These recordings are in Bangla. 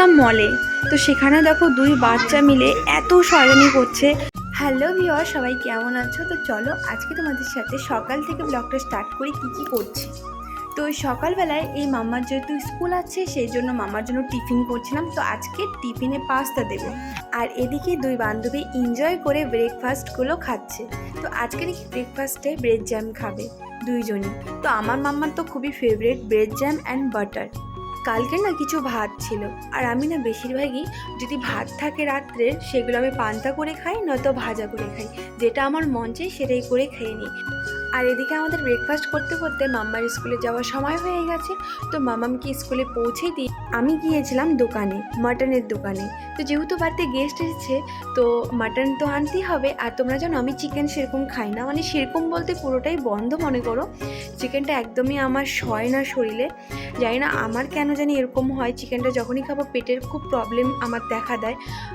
গেছিলাম মলে তো সেখানে দেখো দুই বাচ্চা মিলে এত শয়তানি করছে। হ্যালো ভিওর সবাই কেমন আছো? তো চলো আজকে তোমাদের সাথে সকাল থেকে ব্লগটা স্টার্ট করি, কী কী করছি। তো সকালবেলায় এই মামার যেহেতু স্কুল আছে, সেই জন্য মামার জন্য টিফিন করছিলাম। তো আজকে টিফিনে পাস্তা দেবো। আর এদিকে দুই বান্ধবী এনজয় করে ব্রেকফাস্টগুলো খাচ্ছে। তো আজকে নাকি ব্রেকফাস্টে ব্রেড জ্যাম খাবে দুইজনই। তো আমার মাম্মার তো খুবই favourite bread jam and butter কালকে না কিছু ভাত ছিল। আর আমি না বেশিরভাগই যদি ভাত থাকে রাত্রে, সেগুলো আমি পান্তা করে খাই, নয়তো ভাজা করে খাই। যেটা আমার মন চাই সেটাই করে খেয়ে নিই। আর এদিকে আমাদের ব্রেকফাস্ট করতে করতে মাম্মার স্কুলে যাওয়ার সময় হয়ে গেছে। তো মামামকে স্কুলে পৌঁছে দিই আমি গিয়েছিলাম দোকানে, মাটনের দোকানে। তো যেহেতু বাড়িতে গেস্ট এসেছে, তো মাটন তো আনতেই হবে। আর তোমরা জানো আমি চিকেন সেরকম খাই না। মানে সেরকম বলতে পুরোটাই বন্ধ মনে করো। চিকেনটা একদমই আমার সয় না শরীরে। জানি না আমার কেন জানি এরকম হয়। চিকেনটা যখনই খাব পেটের খুব প্রবলেম আমার দেখা দেয়।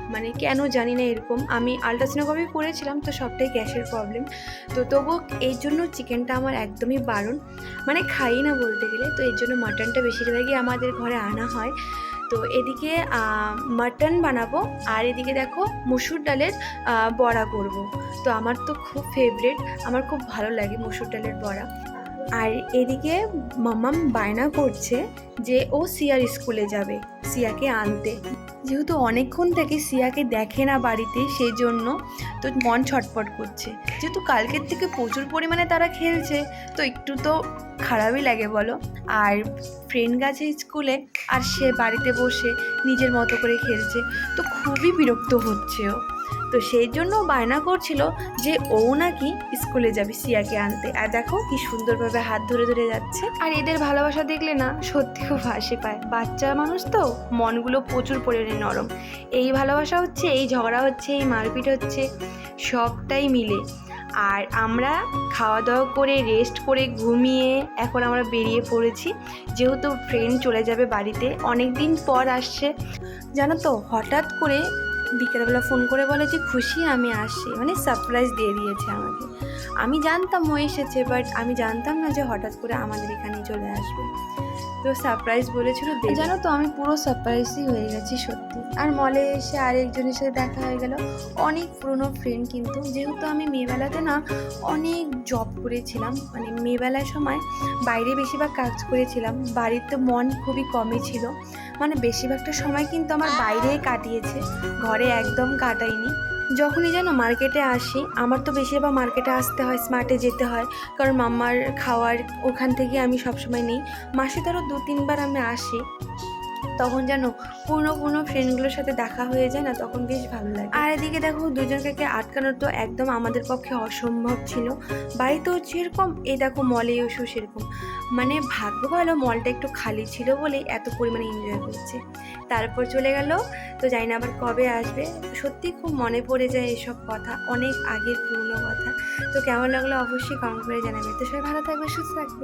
মানে কেন জানি না এরকম। আমি আলট্রাসোনোগ্রাফি করেছিলাম তো সবটাই গ্যাসের প্রবলেম তো তবুও এই জন্য চিকেনটা আমার একদমই বারণ। মানে খাই না বলতে গেলে, তো এর জন্য মাটনটা বেশিরভাগই আমাদের ঘরে আনা হয়। তো এদিকে মাটন বানাবো, আর এদিকে দেখো মসুর ডালের বড়া করব। তো আমার তো খুব ফেভারেট আমার খুব ভালো লাগে মসুর ডালের বড়া। আর এদিকে মামাম বায়না করছে যে ও সিয়ার স্কুলে যাবে। সিয়াকে আনতে। যেহেতু অনেকক্ষণ থেকে সিয়াকে দেখে না বাড়িতে সেই জন্য তো মন ছটফট করছে। যেহেতু কালকের থেকে প্রচুর পরিমাণে তারা খেলছে, তো একটু তো খারাপই লাগে বলো। আর ফ্রেন্ড গেছে স্কুলে আর সে বাড়িতে বসে নিজের মতো করে খেলছে, তো খুবই বিরক্ত হচ্ছে ও। তো সেই জন্য বায়না করছিল যে ও নাকি স্কুলে যাবে সিয়াকে আনতে। আর দেখো কি সুন্দরভাবে হাত ধরে ধরে যাচ্ছে। আর এদের ভালোবাসা দেখলে না সত্যি খুব হাসি পায়। বাচ্চা মানুষ তো, মনগুলো প্রচুর পরিমাণে নরম। এই ভালোবাসা হচ্ছে, এই ঝগড়া হচ্ছে, এই মারপিট হচ্ছে, সবটাই মিলে। আর আমরা খাওয়া দাওয়া করে রেস্ট করে ঘুমিয়ে এখন আমরা বেরিয়ে পড়েছি। যেহেতু ফ্রেন্ড চলে যাবে বাড়িতে অনেক দিন পর আসছে। জানো তো, হঠাৎ করে বিকেলবেলা ফোন করে বলে যে, খুশি, আমি আসছি মানে সারপ্রাইজ দিয়ে দিয়েছে আমাকে। আমি জানতাম ও এসেছে বাট আমি জানতাম না যে হঠাৎ করে আমাদের এখানে চলে আসবে। তো সারপ্রাইজ বলেছিল। জানো তো, আমি পুরো সারপ্রাইজই হয়ে গেছি, সত্যি। আর মলে এসে আরেকজনের সাথে দেখা হয়ে গেল। অনেক পুরনো ফ্রেন্ড কিন্তু। যেহেতু আমি মেয়েবেলাতে না অনেক জব করেছিলাম মানে মেয়েবেলার সময় বাইরে বেশিরভাগ কাজ করেছিলাম। বাড়িতে মন খুবই কমই ছিল। মানে বেশিরভাগটা সময় কিন্তু আমার বাইরেই কাটিয়েছে। ঘরে একদম কাটাইনি। যখনই যেন মার্কেটে আসি, আমার তো বেশিরভাগ মার্কেটে আসতে হয় স্মার্টে যেতে হয়। কারণ মাম্মার খাওয়ার ওখান থেকে আমি সবসময় নিই। মাসে ধরো দু তিনবার আমি আসি। তখন যেন পুরনো পুরনো ফ্রেন্ডগুলোর সাথে দেখা হয়ে যায় না, তখন বেশ ভালো লাগে। আর এদিকে দেখো, দুজনকে আটকানো তো একদম আমাদের পক্ষে অসম্ভব ছিল। বাড়িতেও যেরকম এই দেখো মলে এসেও সেরকম। মানে ভাগ্য ভালো মলটা একটু খালি ছিল বলেই এত পরিমাণে এনজয় করছে। তারপর চলে গেল, তো জানি না আবার কবে আসবে। সত্যি খুব মনে পড়ে যায় এসব কথা, অনেক আগের পুরনো কথা। তো কেমন লাগল অবশ্যই কমেন্ট করে জানাবে। তো সবাই ভালো থাকবে, সুস্থ থাকবে।